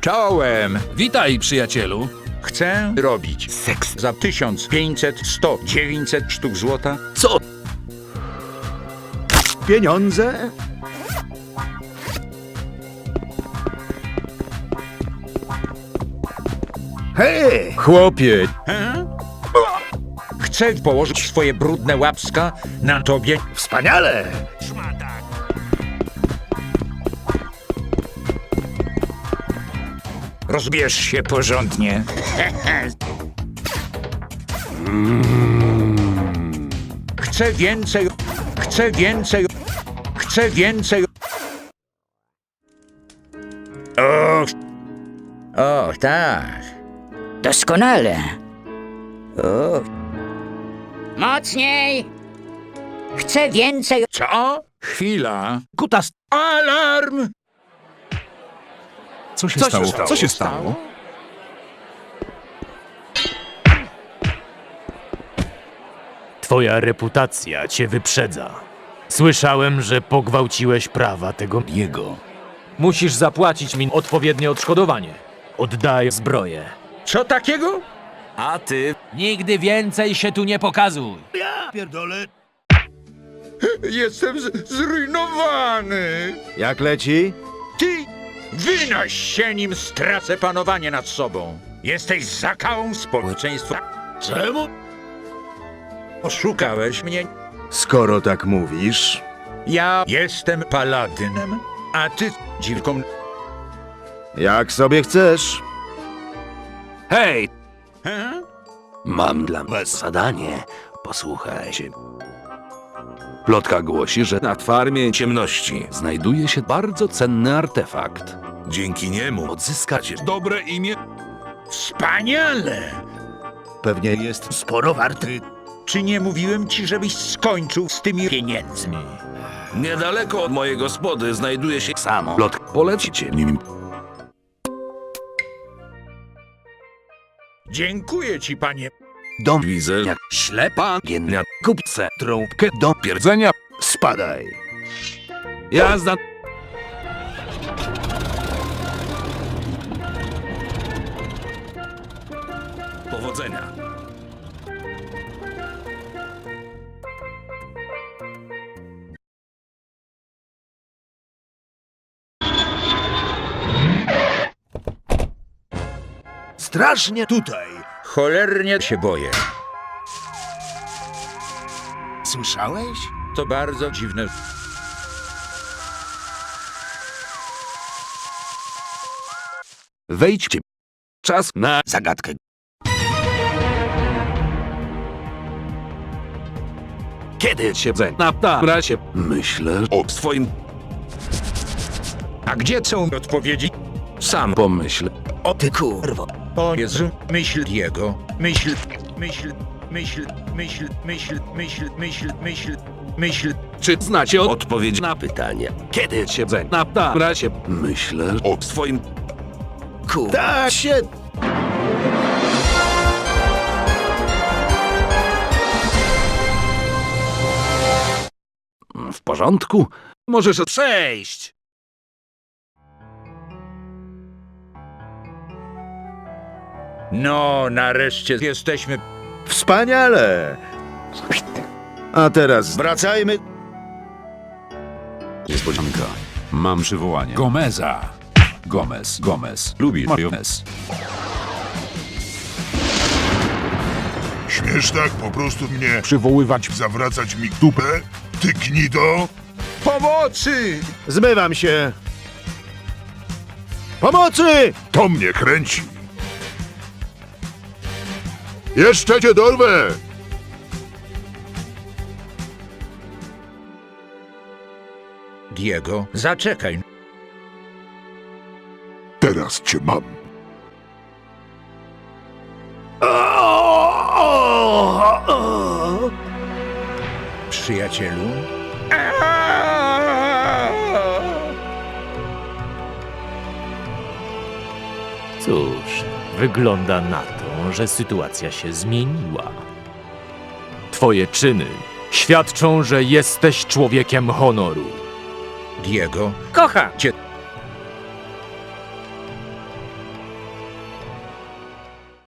Czołem! Witaj, przyjacielu. Chcę robić seks za 1500, 100, 900 sztuk złota. Co? Pieniądze? Hej! Chłopie, He? Chcę położyć swoje brudne łapska na tobie. wspaniale! Rozbierz się porządnie. Chcę więcej. Chcę więcej. Chcę więcej. O, o tak. Doskonale. O. Mocniej! Chcę więcej. Co? Chwila. Kutas. Alarm! Co się stało? Co się stało? Twoja reputacja cię wyprzedza. Słyszałem, że pogwałciłeś prawa tego jego. Musisz zapłacić mi odpowiednie odszkodowanie. Oddaj zbroję. Co takiego? A ty? Nigdy więcej się tu nie pokazuj. Jestem z- zrujnowany. Jak leci? Ty wynoś się, nim stracę panowanie nad sobą. Jesteś zakałą społeczeństwa. Czemu? Oszukałeś mnie. Skoro tak mówisz, Ja jestem paladynem, a ty dziwką. jak sobie chcesz. Hej! He? Mam dla was zadanie. Posłuchajcie. Plotka głosi, że na farmie ciemności znajduje się bardzo cenny artefakt. Dzięki niemu odzyskacie dobre imię. Wspaniale! Pewnie jest sporo warty. Czy nie mówiłem ci, żebyś skończył z tymi pieniędzmi? Niedaleko od mojej gospody znajduje się samo. Plotka polecicie nim. Dziękuję ci, panie. Dom widzę jak ślepa giennia kupce trąbkę do pierdzenia. Spadaj. Jazda. Powodzenia. Strasznie tutaj. Cholernie się boję. Słyszałeś? To bardzo dziwne. Wejdźcie. Czas na zagadkę. Kiedy się na się Myślę o swoim A gdzie są odpowiedzi? sam pomyśl. O ty kurwo. O Jezu, myśl jego. Myśl, myśl, myśl, myśl, myśl, myśl, myśl, myśl, myśl. Czy znacie odpowiedź na pytanie? Kiedy się na się Myślę o swoim Kurwa. Się... w porządku. Możesz przejść. No, nareszcie jesteśmy. Wspaniale! A teraz wracajmy. Niespodzianka. Mam przywołanie. Gomeza. Gomez. Gomez. Lubi majonez. Śmiesz tak po prostu mnie Przywoływać zawracać mi dupę? Ty gnido? Pomocy! Zmywam się. Pomocy! To mnie kręci. Jeszcze cię dorwę! Diego, zaczekaj. Teraz cię mam. Przyjacielu. Cóż, wygląda na to, że sytuacja się zmieniła. Twoje czyny świadczą, że jesteś człowiekiem honoru. Diego, Kocha! cię